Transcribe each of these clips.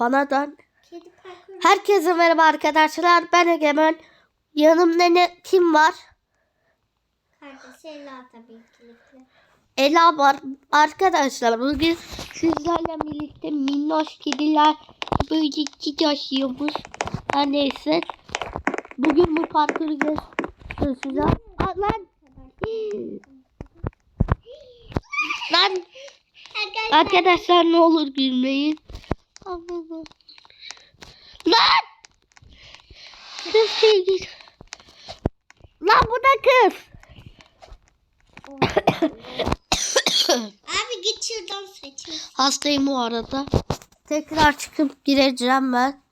bana dön. Herkese merhaba arkadaşlar. Ben Egemen. Yanımda ne kim var? Kardeşi Ela tabii ki. Ela var. Arkadaşlar bugün sizlerle birlikte minnoş kediler böyle gidiyoruz. Her neyse. Bugün bu parkuru göstereceğim. Lan. Lan. Arkadaşlar ne olur gülmeyin. Lan. Kız sevgili. Lan bu da kız. Abi git şuradan seçin. Hastayım bu arada. Tekrar çıkıp gireceğim ben.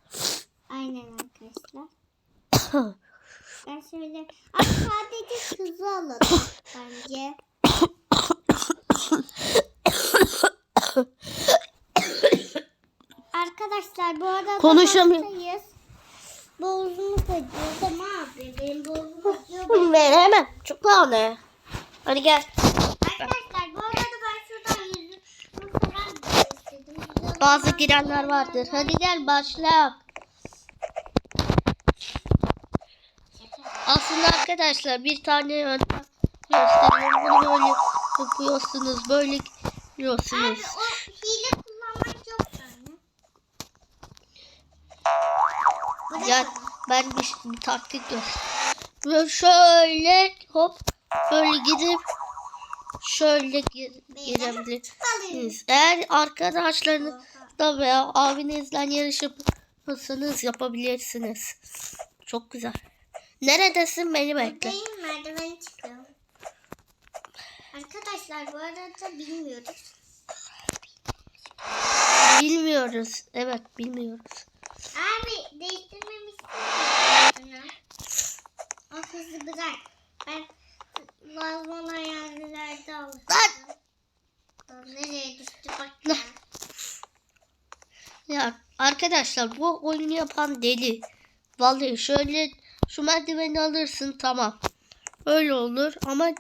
Aynen arkadaşlar. Ben şöyle. Abi sadece kızı alalım bence. Arkadaşlar bu arada Konuşamıyorum. hastayız. Boğazımız acıyor. Tamam abi benim boğazım acıyor. Veremem. Çok tane. Hadi gel. Arkadaşlar bu arada ben şuradan yüzümü falan istedim. Bazı girenler vardır. Hadi gel başla. Aslında arkadaşlar bir tane yöntem gösteriyorum. Bunu böyle yapıyorsunuz. Böyle Abi yapıyorsunuz. o hile kullanmak yok yani. Bu ne Ya ben bir, bir taktik göstereyim. Şöyle hop böyle gidip şöyle gir, girebilirsiniz. Eğer arkadaşlarınızla veya abinizle yarışıp yapabilirsiniz. Çok güzel. Neredesin beni bekle. Buradayım merdiven çıkıyorum. Arkadaşlar bu arada bilmiyoruz. Bilmiyoruz. Evet bilmiyoruz. Abi değiştirmemişsin. O kızı bırak. Ben lazım yerlerde alacağım. Lan! Nereye düştü bak ya. Ya arkadaşlar bu oyunu yapan deli. Vallahi şöyle şu merdiveni alırsın tamam. Öyle olur ama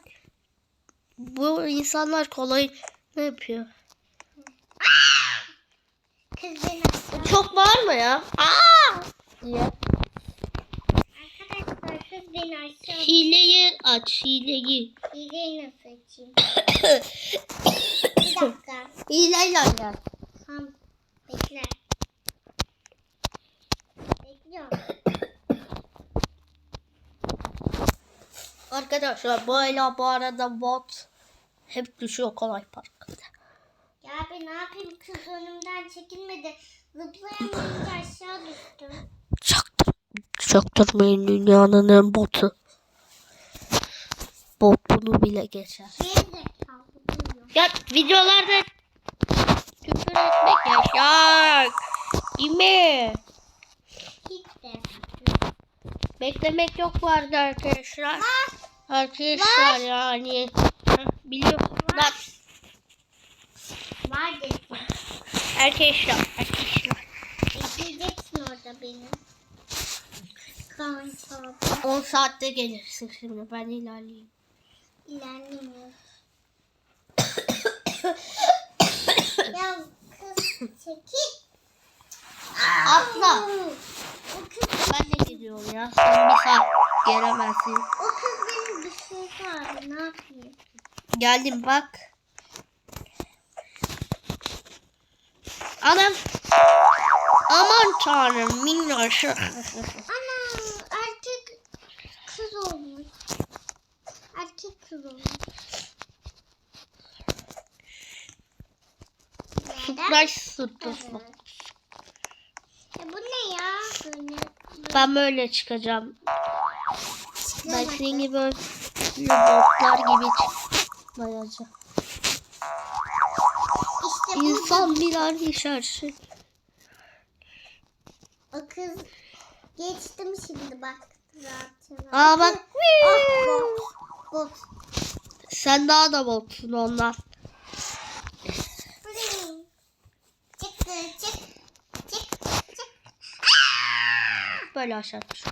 bu insanlar kolay ne yapıyor? Kız beni aşağı. Çok var mı ya? Aa! diye. Hileyi aç hileyi. Hileyi nasıl açayım? Bir dakika. Hileyle gel. Tamam. Bekle. Bekliyorum. Arkadaşlar ela bu arada bot hep düşüyor kolay parkta. Ya abi ne yapayım kız önümden çekilmedi. Zıplayamayınca aşağı düştüm. Çaktır, çaktırmayın dünyanın en botu. Bot bunu bile geçer. Duyuyor. Ya videolarda küfür etmek yasak. Değil mi? Beklemek yok vardı arkadaşlar. Arkadaşlar yani. Heh, Biliyorum. Lan Var desin. arkadaşlar. Arkadaşlar. Bekleyeceksin orada beni. Kanka. 10 saatte gelirsin şimdi ben ilerleyeyim. İlerlemiyor. ya kız çekil. Atla. Ben de gidiyorum ya. Sen bir saat gelemezsin. o kız beni düşürdü abi ne yapayım? Geldim bak. Anam. Aman tanrım minnoş. Ana erkek kız olmuş. Erkek kız olmuş. Sütlaç sütlaç. Evet. Ya bu ne ya? Böyle. Ben böyle çıkacağım. Ben Çıkamadı. senin gibi botlar gibi çıkmayacağım. İşte bu İnsan birer işersin. O kız geçtim şimdi bak. Aa bak. Ah, bot. Bot. Sen daha da botsun ondan. Pring. Çıktı çık. Çık çık. Böyle aşağı düş.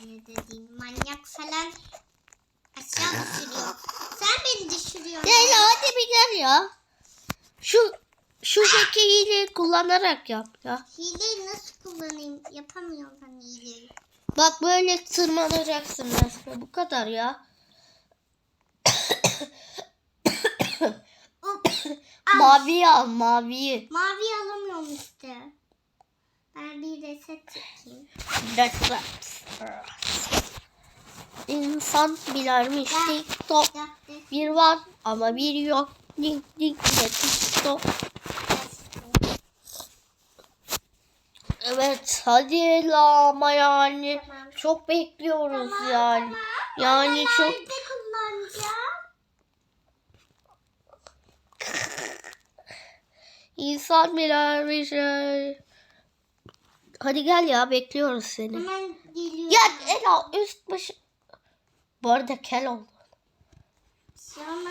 Seni dediğin manyak falan. Aşağı düşürüyor. Sen beni düşürüyorsun. Gel hadi bir gel ya. Şu şuradaki hileyi kullanarak yap ya. Hileyi nasıl kullanayım? Yapamıyorum ben hileyi. Bak böyle tırmanacaksın resmen. Bu kadar ya. Maviyi al maviyi. Mavi alamıyorum işte. Ben bir reset çekeyim. İnsan bilermiş TikTok. Bir var ama bir yok. Ding ding de TikTok. Evet hadi la ama yani Tamam. çok bekliyoruz yani. Yani çok Nerede kullanacağım? insan bilermiş. Hadi gel ya bekliyoruz seni. Hemen geliyorum. Ya Ela üst başı. Bu arada kel oldu. Sonra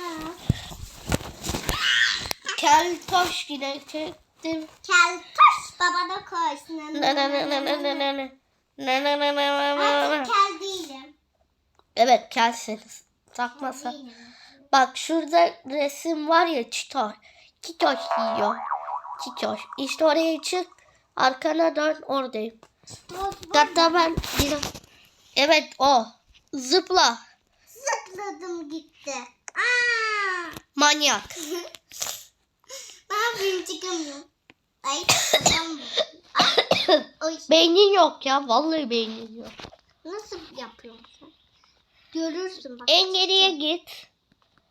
Kel taş yine çektim. keltoş babana koş. Ne ne ne ne ne ne ne ne. Ne ne ne ne ne ne kel değilim. Evet kelsiniz. Takmasa. Değilim. Bak şurada resim var ya çitoş. Çitoş yiyor. Çitoş. İşte oraya çık. Arkana dön oradayım. Hatta ben yine... Evet o. Zıpla. Zıpladım gitti. Aa! Manyak. ne yapayım çıkamıyorum. Ay çıkamıyorum. Ay, Oy. Beynin yok ya. Vallahi beynin yok. Nasıl yapıyorsun? Görürsün bak. En geriye git.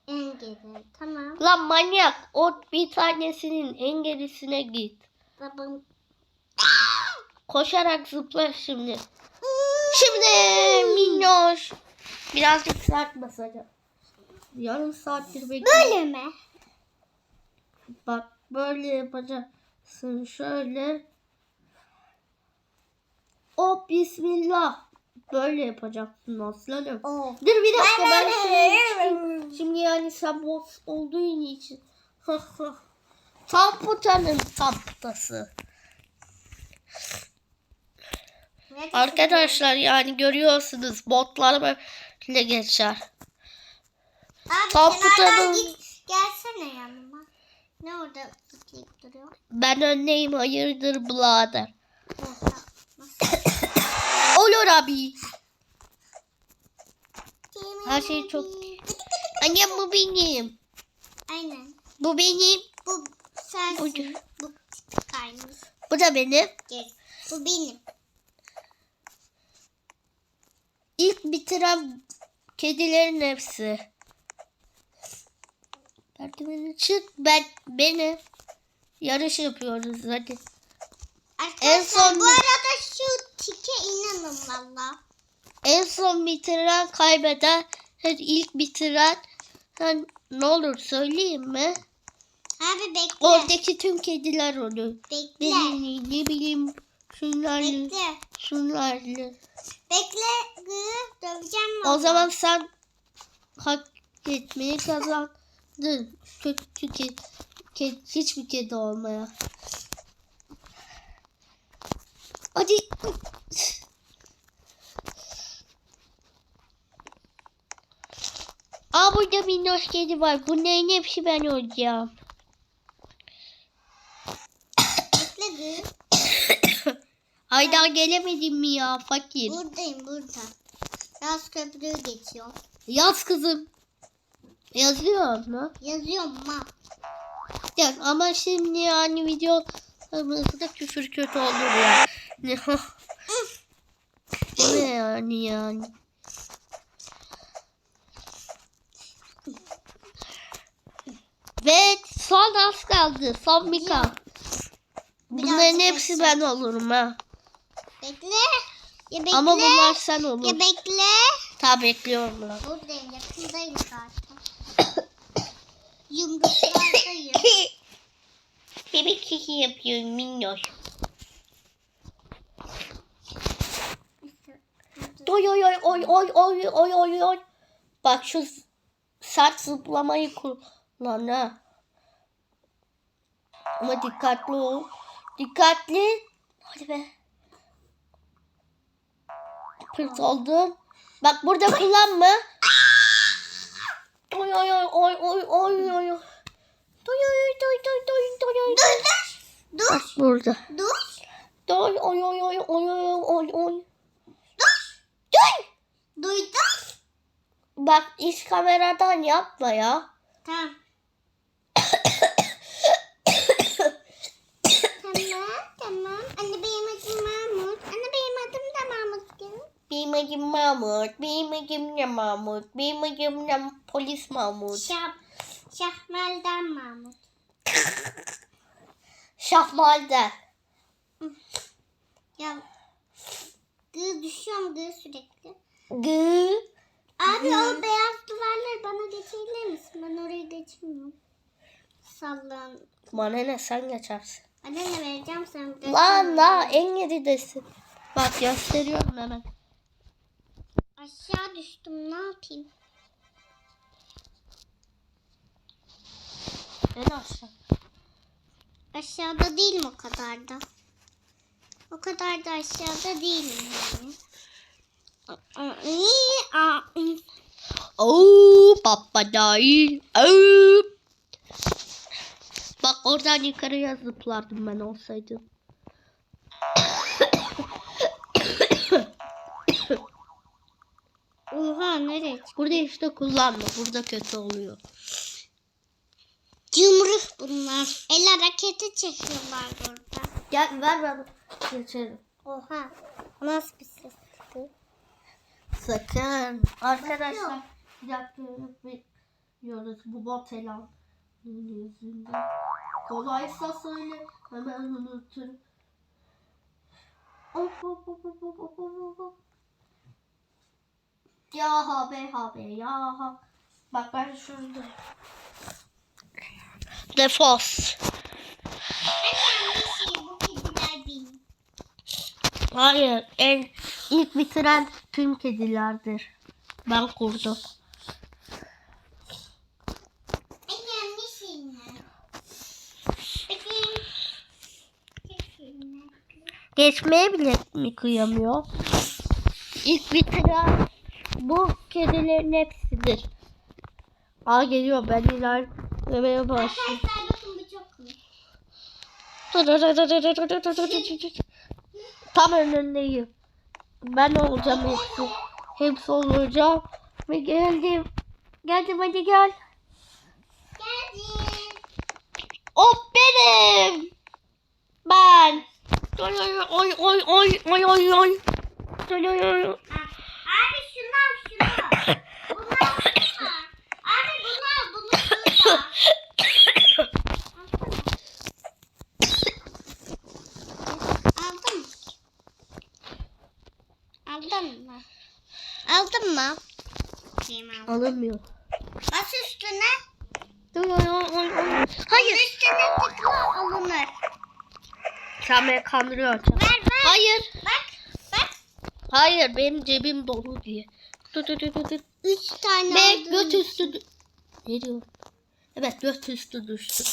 En geri. Tamam. Lan manyak. O bir tanesinin en gerisine git. Babam. Koşarak zıpla şimdi. Şimdi minnoş. Birazcık sert basacağım. Yarım saattir bekliyorum. Böyle mi? Bak böyle yapacaksın şöyle. Hop bismillah. Böyle yapacaksın aslanım. Oo. Dur bir dakika ben Ben- şuraya çıkayım. Şimdi yani sen boss olduğun için. Tam putanın tam putası. Arkadaşlar yani görüyorsunuz botlar böyle geçer. Abi Tam kenardan git. Gelsene yanıma. Ne orada zıplayıp duruyor? Ben önleyim hayırdır. Nasıl? Olur abi. Her şey çok... Annem bu benim. Aynen. Bu benim. Bu sensin. Bu aynı. Bu da benim. Bu benim. İlk bitiren kedilerin hepsi. Merdiveni çık. Ben, beni. Yarış yapıyoruz hadi. Arkadaşlar En son- bu arada şu tike inanın valla. En son bitiren kaybeder. Her ilk bitiren sen ne olur söyleyeyim mi? Abi bekle. Oradaki tüm kediler olur. Bekle. Benim ne bileyim şunlarla Bekle. şunlarla. Bekle. Döveceğim? O zaman sen hak etmeyi kazandın. Kötü kedi, kedi hiçbir kedi olmaya. Hadi. Aa burada minnoş kedi var. Bunların hepsi ben olacağım. Bekle gı. Aydan gelemedim mi ya fakir? Buradayım burada. Yaz köprüyü geçiyor. Yaz kızım. Yazıyor mu? Yazıyorum ma. Ya ama şimdi yani videolarımızda küfür kötü olur ya. Ne, ne yani yani. Ve son az kaldı. Son bir kal. Bunların hepsi ben olurum ha. Bekle. Ya bekle. Ama bunlar sen Ya olur. bekle. Ta bekliyorum lan. Buradayım yakındayım zaten. Yumruklardayım. Bebek kiki yapıyorum minnoş. Oy oy oy oy oy oy oy oy oy. Bak şu sert zıplamayı kullan ha. Ama dikkatli ol. Dikkatli. Hadi be. Kürt oldu. Bak burada kullanma. Oy oy oy oy oy oy oy. Doy oy doy doy doy doy doy. Dur dur. Dur. Bak burada. Dur. Doy oy oy oy oy oy oy oy. Dur. Dur. Duydun. Bak iş kameradan yapma ya. Tamam. Benim adım Mahmut. Benim adım ne Mahmut. Benim adım ne polis Mahmut. Şah, Şahmel'den Mahmut. Şahmalde. Ya gı düşüyorum gı sürekli. Gı. Abi o beyaz duvarları bana geçebilir misin? Ben orayı geçmiyorum. Sallan. Bana ne sen geçersin. Anne ne vereceğim bir de. Lan la en geridesin. Bak gösteriyorum hemen. Aşağı düştüm ne yapayım? En aşağı. Aşağıda değilim o kadar da. O kadar da aşağıda değilim yani. Oo papa dahil. Oo. Bak oradan yukarıya zıplardım ben olsaydım. Oha nereye? Burada işte kullanma. Burada kötü oluyor. Cımrıh bunlar. El hareketi çekiyorlar burada. Gel ver bana. Geçelim. Oha. Nasıl bir ses çıktı? Sakın. Arkadaşlar bir dakika bekliyoruz. Bu bot elan yüzünden. Kolaysa söyle hemen unuturum. Of of of of of of of. Ya ha be ha be ya ha. Bak ben şurada. Defos. Hayır. En ilk bitiren tüm kedilerdir. Ben kurdum. Geçmeye bile mi kıyamıyor? İlk bitiren bu kedilerin hepsidir. Aa geliyor ben ilerlemeye komik. Tam önündeyim. Ben olacağım hepsi. Hepsi olacağım. Ve geldim. Geldim hadi gel. Geldim. O benim. Ben. Oy oy oy oy oy oy oy oy. Oy oy oy. Abi şunu al şunu. Bunu al şunu. Abi bunu al bunu şurada. Aldın mı? Aldın mı? Aldın mı? Kim aldı? Alınmıyor. Bas üstüne. Oy oy oy oy. Hayır. Üstüne tıkla alınır. Sen beni kandırıyorsun. Ver ver. Hayır. Bak bak. Hayır benim cebim dolu diye. Dur dur dur dur. Üç tane Ve aldım. göt üstü. Ne diyor? Evet göt üstü düştü.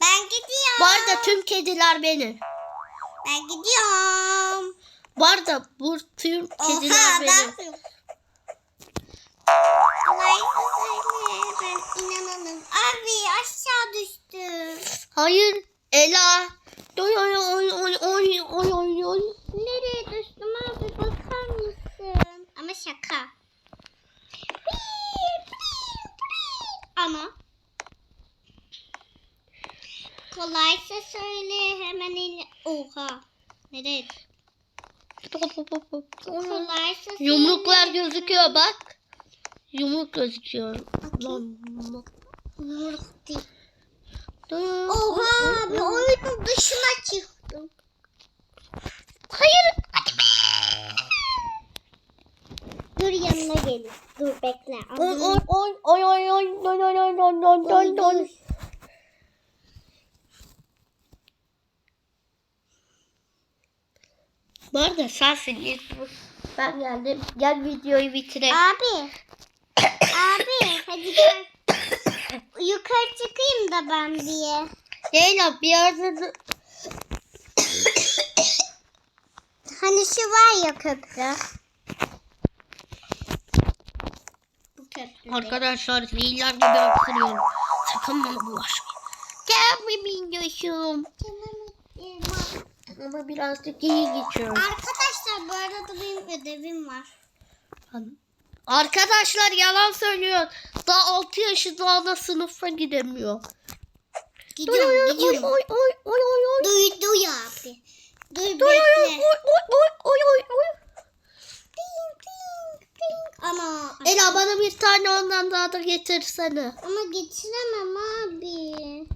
Ben gidiyorum. Bu arada tüm kediler benim. Ben gidiyorum. Bu arada bu tüm kediler Oha benim. ben. Abi aşağı düştüm. Hayır Ela. Oy oy oy oy oy oy oy oy. Nereye düştüm abi bakar mısın? Ama şaka. Ama kolaysa söyle hemen il... Oha. Nereye? Kolaysa söyle. Yumruklar gözüküyor bak. Yumruk gözüküyor. Lan. Yumruk değil. Oha abi oyunun dışına çıktım. Hayır. Dur yanına gelin. Dur bekle. Oy oy oy oy oy oy oy oy oy oy oy oy Bu arada sensin ilk bu. Ben geldim. Gel videoyu bitirelim. Abi. Abi hadi gel. Yukarı çıkayım da ben diye. Leyla bir dur- Hani şu var ya köprü. Bu köprü. Arkadaşlar zehirler gibi öksürüyorum. Sakın bana bulaşmayın. Gel ben Ama birazcık iyi geçiyor. Arkadaşlar bu arada benim ödevim var. Arkadaşlar yalan söylüyor. Daha 6 yaşında ana sınıfa gidemiyor. Gidiyorum gidiyorum. Oy oy oy oy oy. Duy duy abi. Duy Oy oy oy oy oy oy oy. Ting, ting, ting. Ama Ela bana bir tane ondan daha da getirsene. ama getiremem abi.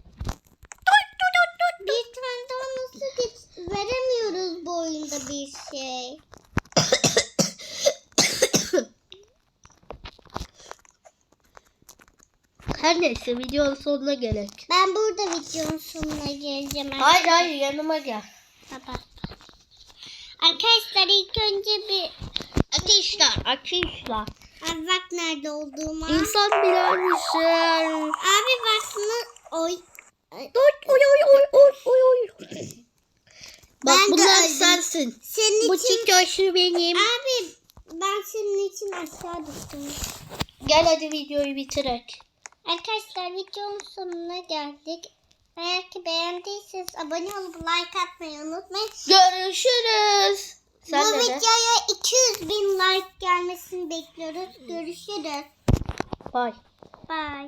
Bir tane daha nasıl geç veremiyoruz bu oyunda bir şey. Her neyse videonun sonuna gerek. Ben burada videonun sonuna geleceğim. Hayır hayır yanıma gel. Baba. Arkadaşlar ilk önce bir Ateşler ateşler. Abi bak nerede olduğuma. İnsan bilir misin? Abi baksana. Oy. Oy oy oy oy oy oy. Bak Ben bunlar öldüm. sensin. Senin Bu için. çikoşu benim. Abi ben senin için aşağı düştüm. Gel hadi videoyu bitirek. Arkadaşlar videonun sonuna geldik. Eğer ki beğendiyseniz abone olup like atmayı unutmayın. Görüşürüz. Sen Bu de de. videoya 200 bin like gelmesini bekliyoruz. Görüşürüz. Bye. Bye.